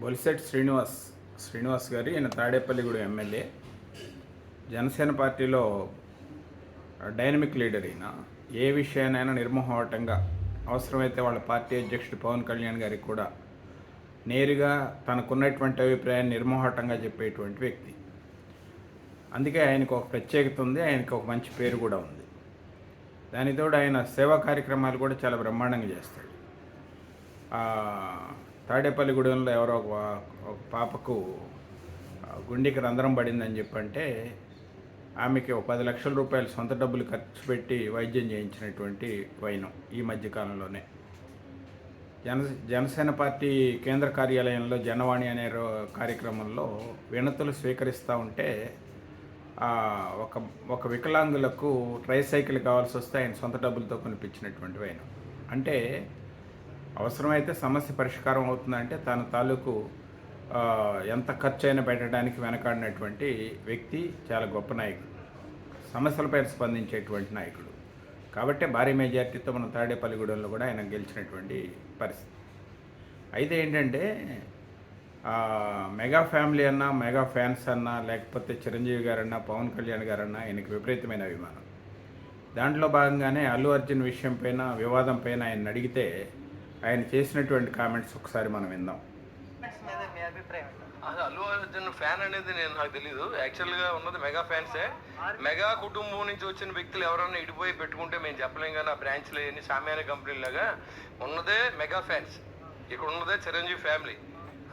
బొలిసెట్ శ్రీనివాస్ శ్రీనివాస్ గారు ఈయన తాడేపల్లిగూడెం ఎమ్మెల్యే. జనసేన పార్టీలో డైనమిక్ లీడర్ ఈయన. ఏ విషయానైనా నిర్మోహటంగా అవసరమైతే వాళ్ళ పార్టీ అధ్యక్షుడు పవన్ కళ్యాణ్ గారికి కూడా నేరుగా తనకున్నటువంటి అభిప్రాయాన్ని నిర్మోహటంగా చెప్పేటువంటి వ్యక్తి. అందుకే ఆయనకు ఒక ప్రత్యేకత ఉంది ఆయనకు ఒక మంచి పేరు కూడా ఉంది. దానితోడు ఆయన సేవా కార్యక్రమాలు కూడా చాలా బ్రహ్మాండంగా చేస్తాడు. తాడేపల్లిగూడెంలో ఎవరో ఒక పాపకు గుండెకి రంధ్రం పడిందని చెప్పంటే ఆమెకి ఒక పది లక్షల రూపాయలు సొంత డబ్బులు ఖర్చు పెట్టి వైద్యం చేయించినటువంటి వైనం ఈ మధ్యకాలంలోనే జన జనసేన పార్టీ కేంద్ర కార్యాలయంలో జనవాణి అనే రో- కార్యక్రమంలో వినతులు స్వీకరిస్తూ ఉంటే ఆ, ఒక ఒక వికలాంగులకు ట్రైసైకిల్ కావాల్సి వస్తే ఆయన సొంత డబ్బులతో కొనిపించినటువంటి వైనం. అంటే అవసరమైతే సమస్య పరిష్కారం అవుతుందంటే తన తాలూకు ఎంత ఖర్చు అయినా పెట్టడానికి వెనకాడినటువంటి వ్యక్తి చాలా గొప్ప నాయకుడు. సమస్యలపై స్పందించేటువంటి నాయకుడు. కాబట్టి భారీ మెజార్టీతో మన తాడేపల్లిగూడెంలో కూడా ఆయన గెలిచినటువంటి పరిస్థితి. అయితే ఏంటంటే మెగా ఫ్యామిలీ అన్నా మెగా ఫ్యాన్స్ అన్నా లేకపోతే చిరంజీవి గారన్నా పవన్ కళ్యాణ్ గారన్నా ఆయనకు విపరీతమైన అభిమానం. దాంట్లో భాగంగానే అల్లు అర్జున్ విషయం పైన వివాదం పైన ఆయన అడిగితే ఆయన చేసినటువంటి కామెంట్స్ ఒకసారి మనం విందాం. అల్లు అర్జున్ ఫ్యాన్ అనేది నేను నాకు తెలియదు యాక్చువల్గా ఉన్నది మెగా ఫ్యాన్సే మెగా కుటుంబం నుంచి వచ్చిన వ్యక్తులు ఎవరైనా ఇడిపోయి పెట్టుకుంటే మేము చెప్పలేం కానీ ఆ బ్రాంచ్లు అన్ని సామ్యాన కంపెనీ లాగా ఉన్నదే మెగా ఫ్యాన్స్. ఇక్కడ ఉన్నదే చిరంజీవి ఫ్యామిలీ.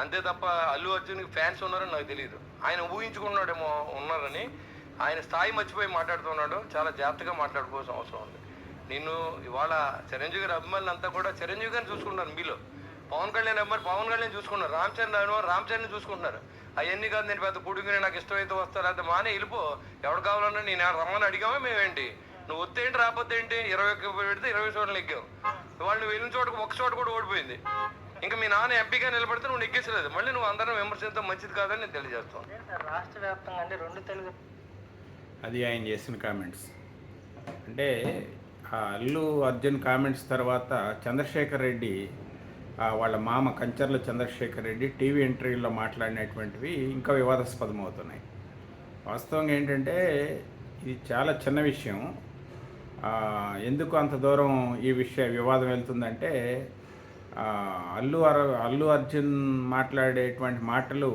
అంతే తప్ప అల్లు అర్జున్కి ఫ్యాన్స్ ఉన్నారని నాకు తెలియదు ఆయన ఊహించుకున్నాడేమో ఉన్నారని. ఆయన స్థాయి మర్చిపోయి మాట్లాడుతున్నాడు. చాలా జాగ్రత్తగా మాట్లాడుకోవాల్సిన అవసరం ఉంది. నేను ఇవాళ చిరంజీవి గారి అభిమానులు అంతా కూడా చిరంజీవి గారిని చూసుకుంటున్నారు మీలో. పవన్ కళ్యాణ్ అమ్మాయి పవన్ కళ్యాణ్ చూసుకున్నారు రామ్ చరణ్ అను రామ్ చరణ్ చూసుకుంటున్నారు. అవన్నీ కాదు నేను పెద్ద కొడుకుని నాకు ఇష్టమైతే వస్తారు అంత మానే వెళ్ళిపో. ఎవడు కావాలన్నా నేను రమ్మని అడిగామా మేమేంటి? నువ్వు వస్తే ఏంటి రాకపోతే ఏంటి? ఇరవై ఒక్క పెడితే ఇరవై చోట్ల ఎగ్గావు వాళ్ళు నువ్వు వెళ్ళిన చోటకు ఒక చోట కూడా ఓడిపోయింది. ఇంకా మీ నాన్న ఎంపీగా నిలబడితే నువ్వు నెగ్గేసలేదు. మళ్ళీ నువ్వు అందరం విమర్శించడం మంచిది కాదని నేను తెలియజేస్తాను. రాష్ట్ర వ్యాప్తంగా అంటే రెండు తెలుగు అది ఆయన చేసిన కామెంట్స్. అంటే ఆ అల్లు అర్జున్ కామెంట్స్ తర్వాత చంద్రశేఖర్ రెడ్డి వాళ్ళ మామ కంచర్ల చంద్రశేఖర్ రెడ్డి టీవీ ఇంటర్వ్యూలో మాట్లాడినటువంటివి ఇంకా వివాదాస్పదం అవుతున్నాయి వాస్తవంగా ఏంటంటే ఇది చాలా చిన్న విషయం. ఎందుకు అంత దూరం ఈ విషయ వివాదం వెళ్తుందంటే అల్లు అర అల్లు అర్జున్ మాట్లాడేటువంటి మాటలు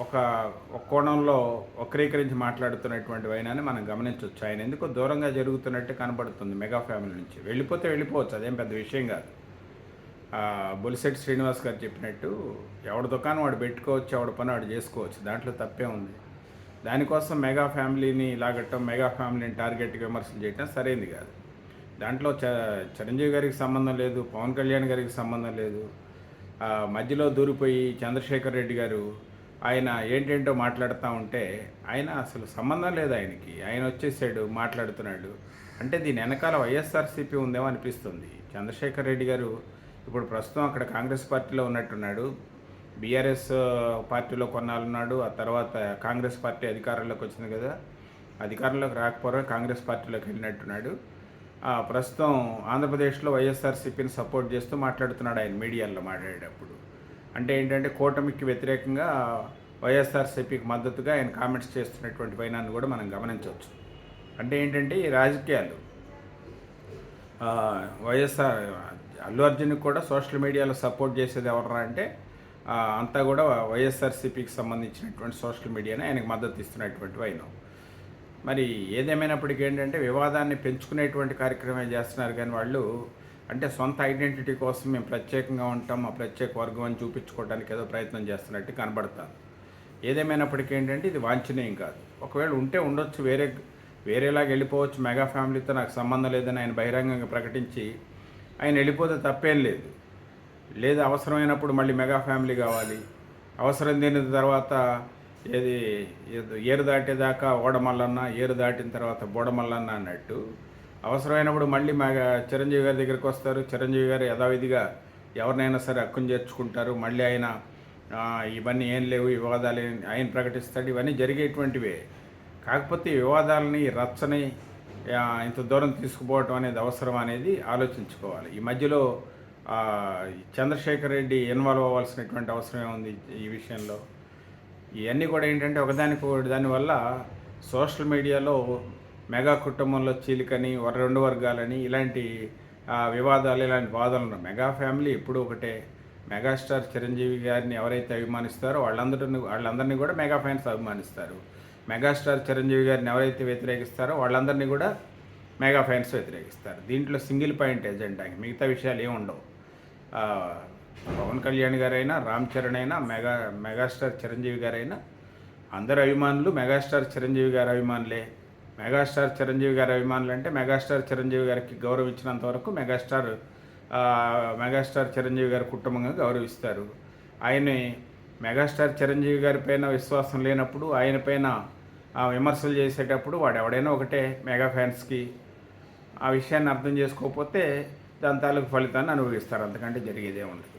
ఒక ఒక కోణంలో వక్రీకరించి మాట్లాడుతున్నటువంటి వైనాన్ని మనం గమనించవచ్చు. ఆయన ఎందుకో దూరంగా జరుగుతున్నట్టు కనబడుతుంది మెగా ఫ్యామిలీ నుంచి. వెళ్ళిపోతే వెళ్ళిపోవచ్చు అదేం పెద్ద విషయం కాదు. ఆ, బొలిశెట్టి శ్రీనివాస్ గారు చెప్పినట్టు ఎవడి దుకాణం వాడు పెట్టుకోవచ్చు ఎవడి పని వాడు చేసుకోవచ్చు దాంట్లో తప్పే ఉంది. దానికోసం మెగా ఫ్యామిలీని లాగట్టం మెగా ఫ్యామిలీని టార్గెట్గా విమర్శలు చేయటం సరైంది కాదు. దాంట్లో చ చిరంజీవి గారికి సంబంధం లేదు పవన్ కళ్యాణ్ గారికి సంబంధం లేదు. మధ్యలో దూరిపోయి చంద్రశేఖర్ రెడ్డి గారు ఆయన ఏంటేంటో మాట్లాడుతూ ఉంటే ఆయన అసలు సంబంధం లేదు ఆయనకి. ఆయన వచ్చేసాడు మాట్లాడుతున్నాడు. అంటే దీని వెనకాల వైఎస్ఆర్సీపీ ఉందేమో అనిపిస్తుంది. చంద్రశేఖర్ రెడ్డి గారు ఇప్పుడు ప్రస్తుతం అక్కడ కాంగ్రెస్ పార్టీలో ఉన్నట్టున్నాడు. బీఆర్ఎస్ పార్టీలో కొన్నాళ్ళున్నాడు. ఆ తర్వాత కాంగ్రెస్ పార్టీ అధికారంలోకి వచ్చింది కదా. అధికారంలోకి రాకపోవడం కాంగ్రెస్ పార్టీలోకి వెళ్ళినట్టున్నాడు. ప్రస్తుతం ఆంధ్రప్రదేశ్లో వైఎస్ఆర్సీపీని సపోర్ట్ చేస్తూ మాట్లాడుతున్నాడు ఆయన మీడియాలో మాట్లాడేటప్పుడు. అంటే ఏంటంటే కూటమికి వ్యతిరేకంగా వైఎస్ఆర్సీపీకి మద్దతుగా ఆయన కామెంట్స్ చేస్తున్నటువంటి వైనాన్ని కూడా మనం గమనించవచ్చు. అంటే ఏంటంటే ఈ రాజకీయాలు వైఎస్ఆర్ అల్లు అర్జున్కి కూడా సోషల్ మీడియాలో సపోర్ట్ చేసేది ఎవరా అంటే అంతా కూడా వైఎస్ఆర్సీపీకి సంబంధించినటువంటి సోషల్ మీడియానే ఆయనకు మద్దతు ఇస్తున్నటువంటి వైనం. మరి ఏదేమైనప్పటికీ ఏంటంటే వివాదాన్ని పెంచుకునేటువంటి కార్యక్రమం చేస్తున్నారు కానీ వాళ్ళు అంటే సొంత ఐడెంటిటీ కోసం మేము ప్రత్యేకంగా ఉంటాం మా ప్రత్యేక వర్గం అని చూపించుకోవడానికి ఏదో ప్రయత్నం చేస్తున్నట్టు కనబడతాను ఏదేమైనప్పటికీ ఏంటంటే ఇది వాంఛనీయం కాదు. ఒకవేళ ఉంటే ఉండొచ్చు వేరే వేరేలాగా వెళ్ళిపోవచ్చు మెగా ఫ్యామిలీతో నాకు సంబంధం లేదని ఆయన బహిరంగంగా ప్రకటించి ఆయన వెళ్ళిపోతే తప్పేం లేదు. లేదు అవసరమైనప్పుడు మళ్ళీ మెగా ఫ్యామిలీ కావాలి. అవసరం దీని తర్వాత ఏది ఏరు దాటేదాకా ఓడమల్లన్న ఏరు దాటిన తర్వాత బోడమల్లన్న అన్నట్టు. అవసరమైనప్పుడు మళ్ళీ మా చిరంజీవి గారి దగ్గరికి వస్తారు. చిరంజీవి గారు యథావిధిగా ఎవరినైనా సరే హక్కును చేర్చుకుంటారు. మళ్ళీ ఆయన ఇవన్నీ ఏం లేవు వివాదాలు ఆయన ప్రకటిస్తాడు. ఇవన్నీ జరిగేటువంటివే. కాకపోతే ఈ వివాదాలని రచ్చని ఇంత దూరం తీసుకుపోవటం అనేది అవసరం అనేది ఆలోచించుకోవాలి. ఈ మధ్యలో చంద్రశేఖర్ రెడ్డి ఇన్వాల్వ్ అవ్వాల్సినటువంటి అవసరం ఏముంది ఈ విషయంలో? ఇవన్నీ కూడా ఏంటంటే ఒకదానికి దానివల్ల సోషల్ మీడియాలో మెగా కుటుంబంలో చీలికని రెండు వర్గాలని ఇలాంటి వివాదాలు ఇలాంటి వాదనలు ఉన్నాయి మెగా ఫ్యామిలీ ఎప్పుడు ఒకటే. మెగాస్టార్ చిరంజీవి గారిని ఎవరైతే అభిమానిస్తారో వాళ్ళందరిని వాళ్ళందరినీ కూడా మెగా ఫ్యాన్స్ అభిమానిస్తారు. మెగాస్టార్ చిరంజీవి గారిని ఎవరైతే వ్యతిరేకిస్తారో వాళ్ళందరినీ కూడా మెగా ఫ్యాన్స్ వ్యతిరేకిస్తారు. దీంట్లో సింగిల్ పాయింట్ ఎజెండా మిగతా విషయాలు ఏమి ఉండవు. పవన్ కళ్యాణ్ గారైనా రామ్ చరణ్ అయినా మెగా మెగాస్టార్ చిరంజీవి గారైనా అందరు అభిమానులు మెగాస్టార్ చిరంజీవి గారి అభిమానులే. మెగాస్టార్ చిరంజీవి గారి అభిమానులు అంటే మెగాస్టార్ చిరంజీవి గారికి గౌరవం ఇచ్చినంత వరకు మెగాస్టార్ మెగాస్టార్ చిరంజీవి గారి కుటుంబంగా గౌరవిస్తారు. ఆయన్ని మెగాస్టార్ చిరంజీవి గారి పైన విశ్వాసం లేనప్పుడు ఆయన పైన విమర్శలు చేసేటప్పుడు వాడు ఎవడైనా ఒకటే మెగా ఫ్యాన్స్కి ఆ విషయాన్ని అర్థం చేసుకోకపోతే దాని తాలూకు ఫలితాన్ని అనుభవిస్తారు. అంతకంటే జరిగేదే ఉండదు